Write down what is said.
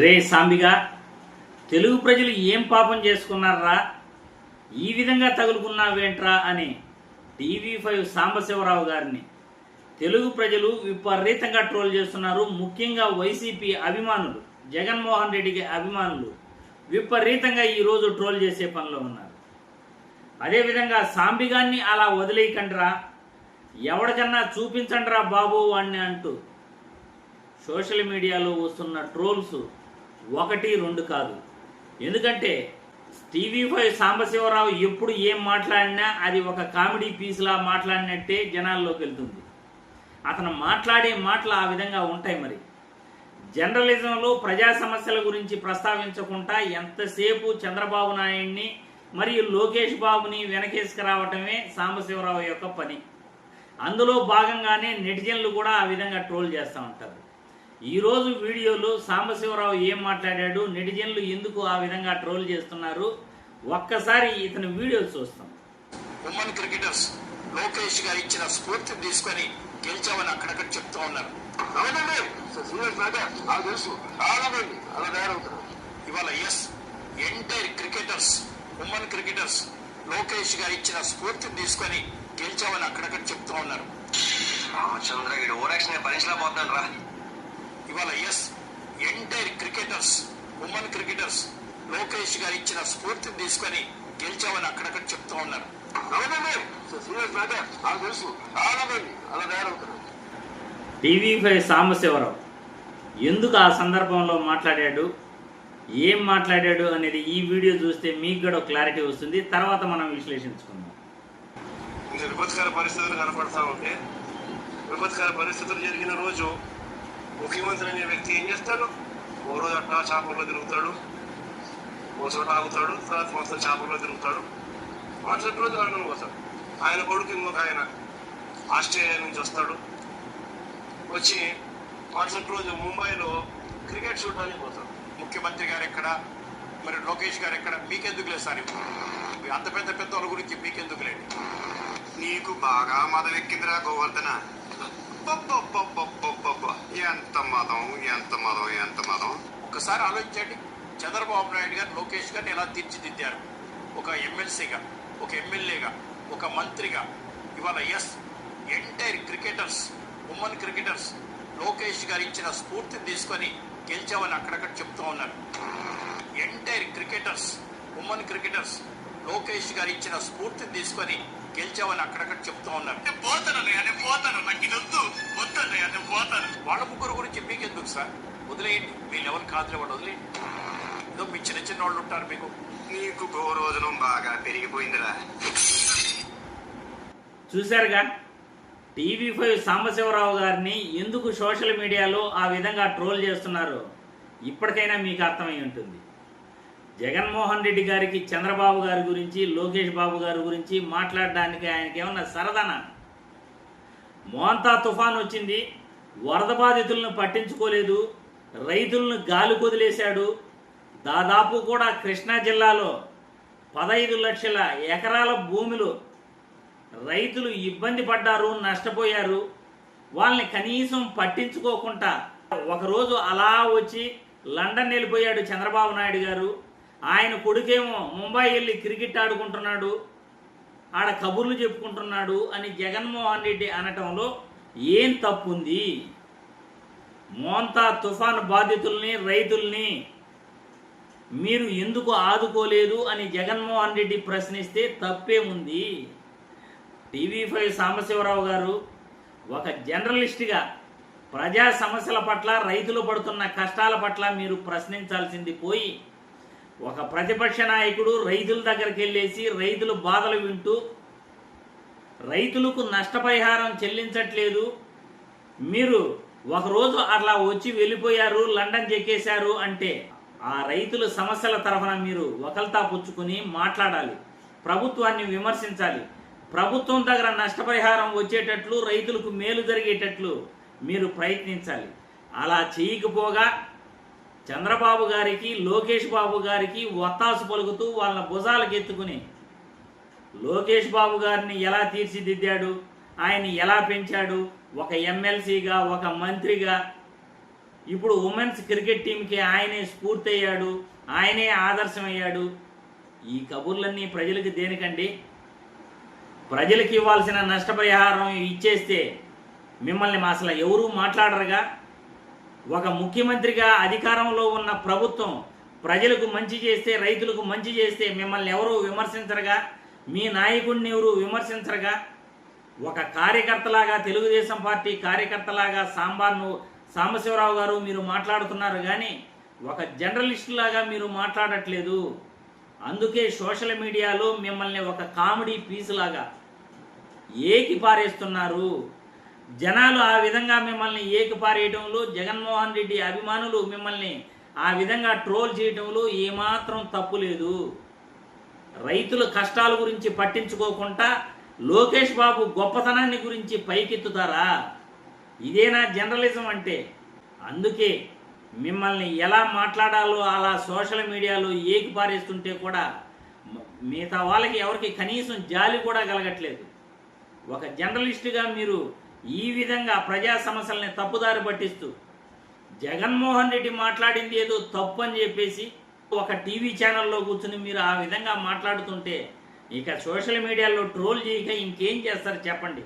రే సాంబిగా తెలుగు ప్రజలు ఏం పాపం చేసుకున్నారా? ఈ విధంగా తగులుకున్నావేంట్రా అని టీవీ ఫైవ్ సాంబశివరావు గారిని. తెలుగు ప్రజలు విపరీతంగా ట్రోల్ చేస్తున్నారు ముఖ్యంగా వైసీపీ అభిమానులు జగన్మోహన్ రెడ్డికి అభిమానులు విపరీతంగా ఈరోజు ట్రోల్ చేసే పనిలో ఉన్నారు. అదేవిధంగా సాంబిగాన్ని అలా వదిలేయకండిరా ఎవడికన్నా చూపించండిరా బాబు వాణ్ణి అంటూ సోషల్ మీడియాలో వస్తున్న ట్రోల్స్ ఒకటి రెండు కాదు. ఎందుకంటే టీవీ ఫైవ్ సాంబశివరావు ఎప్పుడు ఏం మాట్లాడినా అది ఒక కామెడీ పీస్లా మాట్లాడినట్టే జనాల్లోకి వెళ్తుంది. అతను మాట్లాడే మాటలు ఆ విధంగా ఉంటాయి మరి. జర్నలిజంలో ప్రజా సమస్యల గురించి ప్రస్తావించకుండా ఎంతసేపు చంద్రబాబు నాయుడిని మరియు లోకేష్ బాబుని వెనకేసుకురావటమే సాంబశివరావు యొక్క పని. అందులో భాగంగానే నెటిజన్లు కూడా ఆ విధంగా ట్రోల్ చేస్తూ ఉంటారు. ఈరోజు వీడియోలో సాంబశివరావు ఏం మాట్లాడాడు నెటిజన్లు ఎందుకు ఆ విధంగా ట్రోల్ చేస్తున్నారు? ఒక్కసారి ఇతని వీడియో చూస్తాం. ఉమ్మన్ క్రికెటర్స్ లోకేష్ గారు ఇచ్చిన స్ఫూర్తిని తీసుకొని గెలిచామని అక్కడక్కడ చెప్తూ ఉన్నారు. ఇవాళ ఎస్ ఎంటైర్ క్రికెటర్స్ ఉమ్మన్ క్రికెటర్స్ లోకేష్ గారు ఇచ్చిన స్ఫూర్తిని తీసుకొని గెలిచామని అక్కడక్కడ చెప్తూ ఉన్నారు. రామచంద్ర వీడు ఓరాక్షన్ భరించలేకపోతున్నాను రా. ఇవాళ ఎస్ ఎంటైర్ క్రికెటర్స్ ఉమ్మన్ క్రికెటర్స్ లోకేష్ గారు ఇచ్చిన స్ఫూర్తిని తీసుకొని గెలిచామని అక్కడక్కడ చెప్తూ ఉన్నారు. నాకు తెలుసు. అలా తయారవుతున్నారు. టీవీ ఫైవ్ సాంబశివరావు ఎందుకు ఆ సందర్భంలో మాట్లాడాడు? ఏం మాట్లాడాడు అనేది ఈ వీడియో చూస్తే మీకు కూడా క్లారిటీ వస్తుంది. తర్వాత మనం విశ్లేషించుకుందాం. విపత్కర పరిస్థితులు కనపడతా ఉంటే విపత్కర పరిస్థితులు జరిగిన రోజు ముఖ్యమంత్రి అనే వ్యక్తి ఏం చేస్తాడు? ఓ రోజు అట్టా చేపల్లో తిరుగుతాడు. ఓ చోట ఆగుతాడు. తర్వాత మొత్తం చేపల్లో తిరుగుతాడు. మరుసటి రోజు లండన్ పోతాడు ఆయన కొడుకు ఇంకొక ఆయన ఆస్ట్రేలియా నుంచి వస్తాడు. వచ్చి మరుసటి రోజు ముంబైలో క్రికెట్ చూడడానికి పోతాడు ముఖ్యమంత్రి గారు ఎక్కడ? మరి లోకేష్ గారు ఎక్కడ? మీకెందుకు లేదు సార్ అంత పెద్ద పెద్ద వాళ్ళ గురించి మీకెందుకు లేండి నీకు బాగా మదవెక్కిందిరా గోవర్ధన. ఎంత మదం ఎంత మదం ఎంత మదం. ఒకసారి ఆలోచించండి. చంద్రబాబు నాయుడు గారు లోకేష్ గారిని ఎలా తీర్చిదిద్దారు? ఒక ఎమ్మెల్సీగా ఒక ఎమ్మెల్యేగా ఒక మంత్రిగా. ఇవాళ ఎస్ ఎంటైర్ క్రికెటర్స్ ఉమ్మన్ క్రికెటర్స్ లోకేష్ గారు ఇచ్చిన స్ఫూర్తిని తీసుకొని గెలిచామని అక్కడక్కడ చెప్తూ ఉన్నారు. ఎంటైర్ క్రికెటర్స్ ఉమ్మన్ క్రికెటర్స్ లోకేష్ గారు ఇచ్చిన స్ఫూర్తిని తీసుకొని గెలిచామని అక్కడక్కడ చెప్తూ ఉన్నారు. నేను పోతాను నేను పోతాను. నాకు ఇది వద్దు. వద్దు నేను పోతాను. వాళ్ళ ముగ్గురు గురించి మీకెందుకు సార్? వదిలేయండి. మీ లెవెల్ కాదులే వాడు వదిలేయండి. ఏదో మీ చిన్న చిన్న వాళ్ళు ఉంటారు మీకు. నీకు గోరోజనం బాగా పెరిగిపోయిందిరా. చూశారుగా? టీవీ ఫైవ్ సాంబశివరావు గారిని ఎందుకు సోషల్ మీడియాలో ఆ విధంగా ట్రోల్ చేస్తున్నారు? ఇప్పటికైనా మీకు అర్థమై ఉంటుంది. జగన్మోహన్ రెడ్డి గారికి చంద్రబాబు గారి గురించి లోకేష్ బాబు గారి గురించి మాట్లాడడానికి ఆయనకి ఏమన్నా సరదానా? మోంతా తుఫాన్ వచ్చింది వరద బాధితులను పట్టించుకోలేదు రైతులను గాలి కుదిలేశాడు. దాదాపు కూడా కృష్ణా జిల్లాలో పదహైదు లక్షల ఎకరాల భూమిలో రైతులు ఇబ్బంది పడ్డారు నష్టపోయారు. వాళ్ళని కనీసం పట్టించుకోకుండా ఒకరోజు అలా వచ్చి లండన్ వెళ్ళిపోయాడు చంద్రబాబు నాయుడు గారు. ఆయన కొడుకేమో ముంబై వెళ్ళి క్రికెట్ ఆడుకుంటున్నాడు ఆడ కబుర్లు చెప్పుకుంటున్నాడు అని జగన్మోహన్ రెడ్డి అనటంలో ఏం తప్పుంది? మోంతా తుఫాన్ బాధితుల్ని రైతుల్ని మీరు ఎందుకు ఆదుకోలేదు అని జగన్మోహన్ రెడ్డి ప్రశ్నిస్తే తప్పేముంది? టీవీ ఫైవ్ సాంబశివరావు గారు ఒక జర్నలిస్ట్గా ప్రజా సమస్యల పట్ల రైతులు పడుతున్న కష్టాల పట్ల మీరు ప్రశ్నించాల్సింది పోయి ఒక ప్రతిపక్ష నాయకుడు రైతుల దగ్గరికి వెళ్ళేసి రైతులు బాధలు వింటూ రైతులకు నష్టపరిహారం చెల్లించట్లేదు. మీరు ఒకరోజు అట్లా వచ్చి వెళ్ళిపోయారు లండన్ చెక్కేశారు అంటే ఆ రైతుల సమస్యల తరఫున మీరు ఒకల్తా పుచ్చుకుని మాట్లాడాలి. ప్రభుత్వాన్ని విమర్శించాలి. ప్రభుత్వం దగ్గర నష్టపరిహారం వచ్చేటట్లు రైతులకు మేలు జరిగేటట్లు మీరు ప్రయత్నించాలి. అలా చేయకపోగా చంద్రబాబు గారికి లోకేష్ బాబు గారికి ఒత్తాసు పలుకుతూ వాళ్ళ భుజాలకు ఎత్తుకుని లోకేష్ బాబు గారిని ఎలా తీర్చిదిద్దాడు? ఆయన ఎలా పెంచాడు? ఒక ఎమ్మెల్సీగా ఒక మంత్రిగా. ఇప్పుడు ఉమెన్స్ క్రికెట్ టీంకి ఆయనే స్ఫూర్తి అయ్యాడు ఆయనే ఆదర్శమయ్యాడు. ఈ కబుర్లన్నీ ప్రజలకి దేనికండి? ప్రజలకు ఇవ్వాల్సిన నష్టపరిహారం ఇచ్చేస్తే మిమ్మల్ని మా అసలు ఎవరూ మాట్లాడరుగా? ఒక ముఖ్యమంత్రిగా అధికారంలో ఉన్న ప్రభుత్వం ప్రజలకు మంచి చేస్తే రైతులకు మంచి చేస్తే మిమ్మల్ని ఎవరు విమర్శించరుగా? మీ నాయకుడిని ఎవరు విమర్శించరుగా? ఒక కార్యకర్తలాగా తెలుగుదేశం పార్టీ కార్యకర్తలాగా సాంబార్ను సాంబశివరావు గారు మీరు మాట్లాడుతున్నారు కానీ ఒక జర్నలిస్ట్ లాగా మీరు మాట్లాడట్లేదు. అందుకే సోషల్ మీడియాలో మిమ్మల్ని ఒక కామెడీ పీస్ లాగా ఏకి పారేస్తున్నారు జనాలు ఆ విధంగా మిమ్మల్ని ఏకిపారేయడంలో జగన్మోహన్ రెడ్డి అభిమానులు మిమ్మల్ని ఆ విధంగా ట్రోల్ చేయడంలో ఏమాత్రం తప్పు లేదు. రైతుల కష్టాల గురించి పట్టించుకోకుండా లోకేష్ బాబు గొప్పతనాన్ని గురించి పైకెత్తుతారా? ఇదేనా జర్నలిజం అంటే? అందుకే మిమ్మల్ని ఎలా మాట్లాడాలో అలా సోషల్ మీడియాలో ఏకి పారేస్తుంటే కూడా మిగతా వాళ్ళకి ఎవరికి కనీసం జాలి కూడా కలగట్లేదు. ఒక జర్నలిస్టుగా మీరు ఈ విధంగా ప్రజా సమస్యల్ని తప్పుదారి పట్టిస్తూ జగన్మోహన్ రెడ్డి మాట్లాడింది ఏదో తప్పు అని చెప్పేసి ఒక టీవీ ఛానల్లో కూర్చుని మీరు ఆ విధంగా మాట్లాడుతుంటే ఇక సోషల్ మీడియాలో ట్రోల్ చేయక ఇంకేం చేస్తారు చెప్పండి.